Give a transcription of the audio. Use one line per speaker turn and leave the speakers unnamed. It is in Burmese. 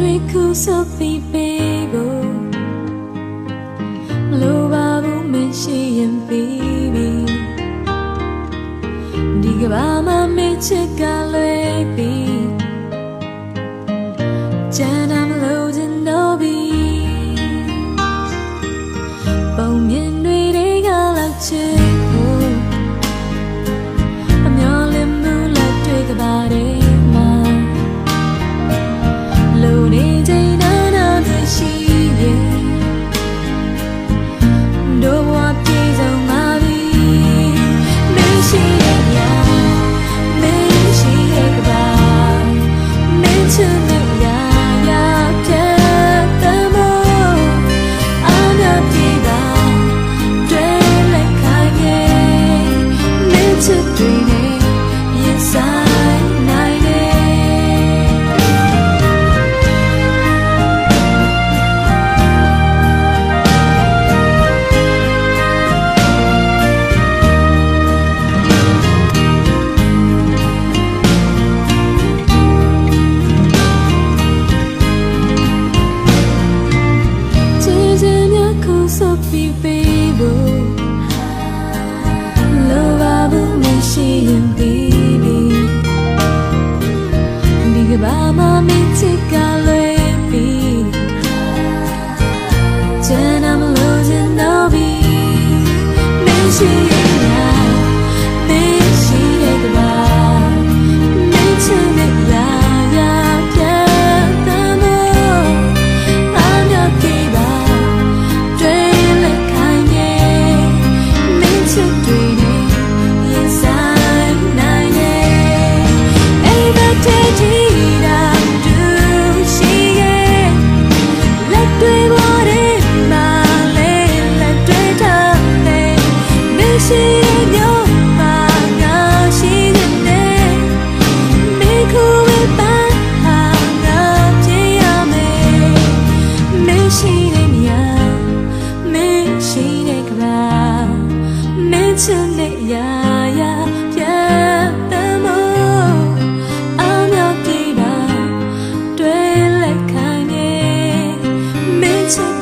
တွေခုစုပ်ပြီးပေးဖို့မလိုပါဘူးမရှိရင်ပြီးပြီဒီကဘာမှမချစ်ကလွယ်ပြီကျန်တယ် te ချင်းနဲ့ရာရာပြန်တမို့အောင်မြောက်ပြေတာတွေ့လက်ခံနေမင်းချစ်